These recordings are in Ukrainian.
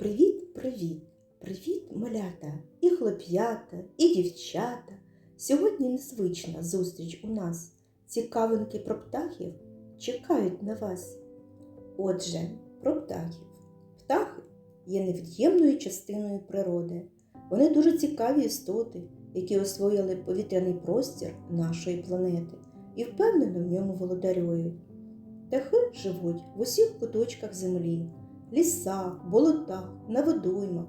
Привіт, привіт, привіт, малята, і хлоп'ята, і дівчата. Сьогодні незвична зустріч у нас. Цікавинки про птахів чекають на вас. Отже, про птахів. Птахи є невід'ємною частиною природи. Вони дуже цікаві істоти, які освоїли повітряний простір нашої планети і впевнено в ньому володарюють. Птахи живуть в усіх куточках землі, лісах, болотах, на водоймах.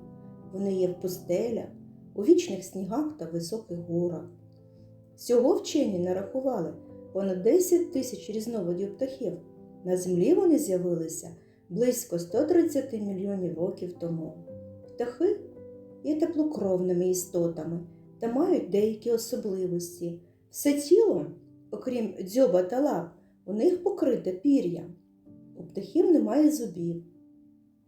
Вони є в пустелях, у вічних снігах та високих горах. Всього вчені нарахували понад 10 тисяч різновидів птахів. На землі вони з'явилися близько 130 мільйонів років тому. Птахи є теплокровними істотами та мають деякі особливості. Все тіло, окрім дзьоба та лап, у них покрите пір'ям. У птахів немає зубів.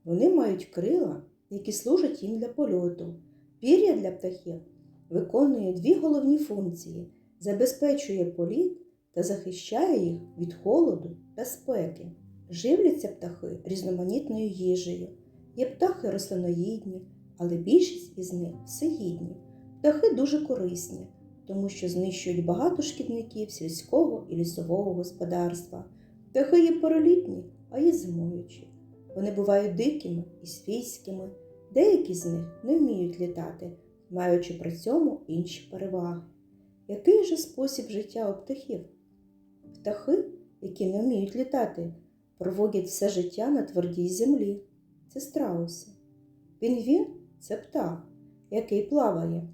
Вони мають крила, які служать їм для польоту. Пір'я для птахів виконує дві головні функції: забезпечує політ та захищає їх від холоду та спеки. Живляться птахи різноманітною їжею. Є птахи рослиноїдні, але більшість із них всеїдні. Птахи дуже корисні, тому що знищують багато шкідників сільського і лісового господарства. Птахи є перелітні, а є зимуючі. Вони бувають дикими і свійськими, деякі з них не вміють літати, маючи при цьому інші переваги. Який же спосіб життя у птахів? Птахи, які не вміють літати, проводять все життя на твердій землі. Це страуси. Пінгвін це птах, який плаває.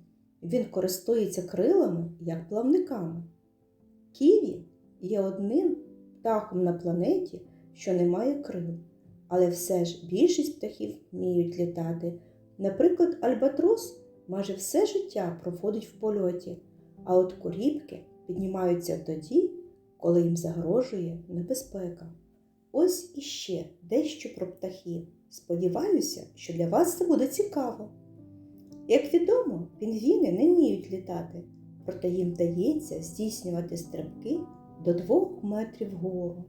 Він користується крилами як плавниками. Ківі є одним птахом на планеті, що не має крил. Але все ж більшість птахів вміють літати. Наприклад, альбатрос майже все життя проводить в польоті, а от куріпки піднімаються тоді, коли їм загрожує небезпека. Ось іще дещо про птахів. Сподіваюся, що для вас це буде цікаво. Як відомо, пінгвіни не вміють літати, проте їм дається здійснювати стрибки до двох метрів вгору.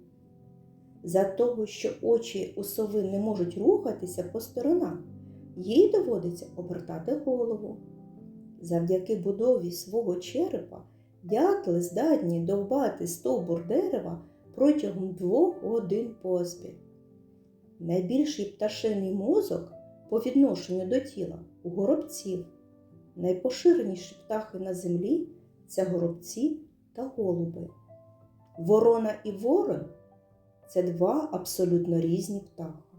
За того, що очі у сови не можуть рухатися по сторонам, їй доводиться обертати голову. Завдяки будові свого черепа дятли здатні довбати стовбур дерева протягом двох годин поспіль. Найбільший пташиний мозок по відношенню до тіла у горобців. Найпоширеніші птахи на землі це горобці та голуби. Ворона і ворон це два абсолютно різні птахи.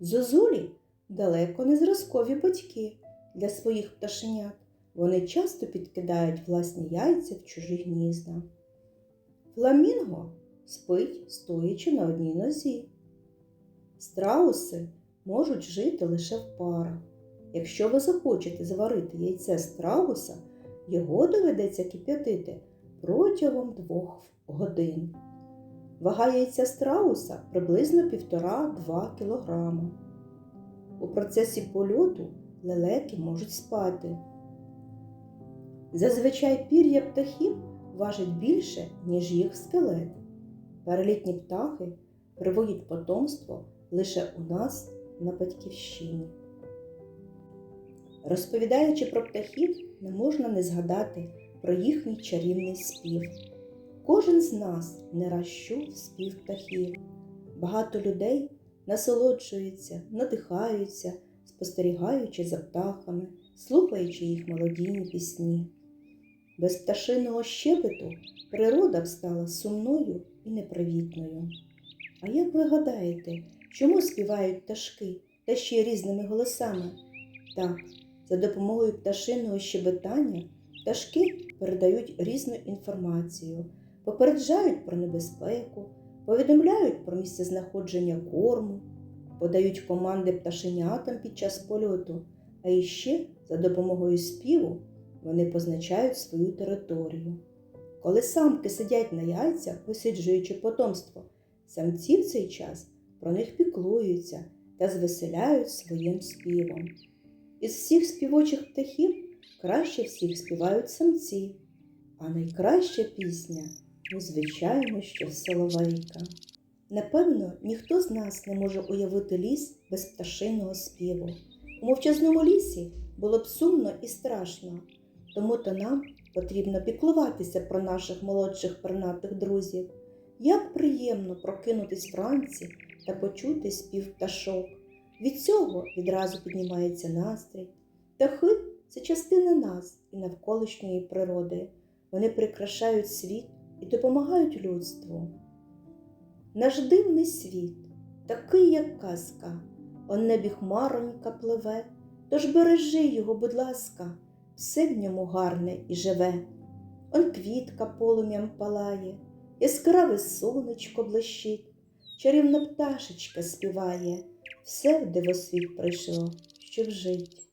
Зозулі далеко не зразкові батьки для своїх пташенят. Вони часто підкидають власні яйця в чужі гнізда. Фламінго спить, стоячи на одній нозі. Страуси можуть жити лише в парах. Якщо ви захочете зварити яйце страуса, його доведеться кип'ятити протягом двох годин. Вага яйця страуса приблизно 1,5-2 кг. У процесі польоту лелеки можуть спати. Зазвичай пір'я птахів важить більше, ніж їх скелет. Перелітні птахи приводять потомство лише у нас на батьківщині. Розповідаючи про птахів, не можна не згадати про їхній чарівний спів. Кожен з нас не раз чув спів птахів. Багато людей насолоджуються, надихаються, спостерігаючи за птахами, слухаючи їх мелодійні пісні. Без пташиного щебету природа б стала сумною і непривітною. А як ви гадаєте, чому співають пташки та ще різними голосами? Так, за допомогою пташиного щебетання пташки передають різну інформацію, попереджають про небезпеку, повідомляють про місцезнаходження корму, подають команди пташенятам під час польоту, а іще за допомогою співу вони позначають свою територію. Коли самки сидять на яйцях, висиджуючи потомство, самці в цей час про них піклуються та звеселяють своїм співом. Із всіх співочих птахів краще всіх співають самці, а найкраща пісня, ну, звичайно, що соловейка. Напевно, ніхто з нас не може уявити ліс без пташиного співу. У мовчазному лісі було б сумно і страшно, тому то нам потрібно піклуватися про наших молодших пернатих друзів. Як приємно прокинутись вранці та почути спів пташок. Від цього відразу піднімається настрій. Птахи це частина нас і навколишньої природи. Вони прикрашають світ і допомагають людству. Наш дивний світ, такий, як казка, он небі хмаронька пливе, тож бережи його, будь ласка, все в ньому гарне і живе. Он квітка полум'ям палає, яскраве сонечко блищить, чарівна пташечка співає, все в дивосвіт прийшло, щоб жить.